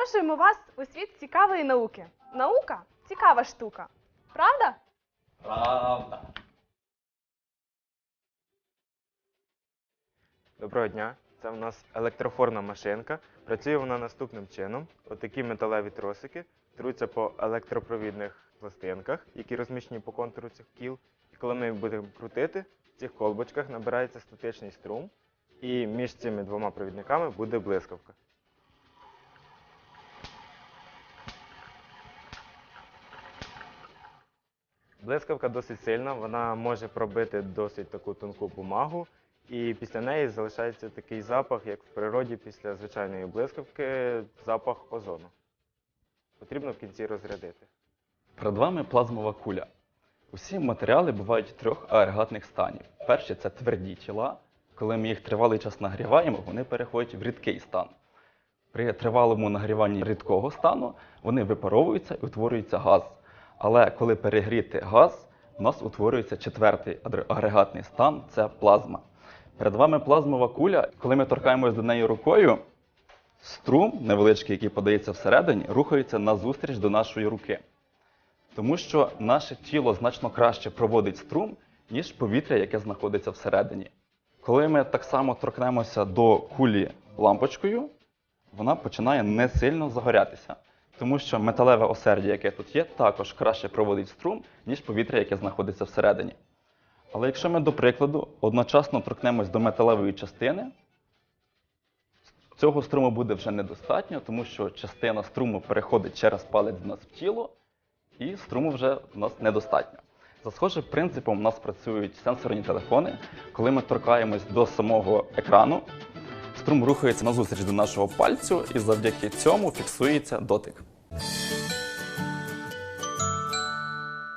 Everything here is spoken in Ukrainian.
Запрошуємо вас у світ цікавої науки. Наука цікава штука. Правда? Правда. Доброго дня. Це в нас електрофорна машинка. Працює вона наступним чином. Отакі металеві тросики труться по електропровідних пластинках, які розміщені по контуру цих кіл. І коли ми їх будемо крутити, в цих колбочках набирається статичний струм, і між цими двома провідниками буде блискавка. Блискавка досить сильна, вона може пробити досить таку тонку бумагу, і після неї залишається такий запах, як в природі після звичайної блискавки, запах озону. Потрібно в кінці розрядити. Перед вами плазмова куля. Усі матеріали бувають трьох агрегатних станів. Перші це тверді тіла. Коли ми їх тривалий час нагріваємо, вони переходять в рідкий стан. При тривалому нагріванні рідкого стану вони випаровуються і утворюється газ. Але коли перегріти газ, у нас утворюється четвертий агрегатний стан це плазма. Перед вами плазмова куля. Коли ми торкаємось до неї рукою, струм невеличкий, який подається всередині, рухається назустріч до нашої руки. Тому що наше тіло значно краще проводить струм, ніж повітря, яке знаходиться всередині. Коли ми так само торкнемося до кулі лампочкою, вона починає не сильно загорятися. Тому що металеве осердя, яке тут є, також краще проводить струм, ніж повітря, яке знаходиться всередині. Але якщо ми, до прикладу, одночасно торкнемось до металевої частини, цього струму буде вже недостатньо, тому що частина струму переходить через палець в нас в тіло, і струму вже в нас недостатньо. За схожим принципом у нас працюють сенсорні телефони. Коли ми торкаємось до самого екрану, струм рухається назустріч до нашого пальцю і завдяки цьому фіксується дотик.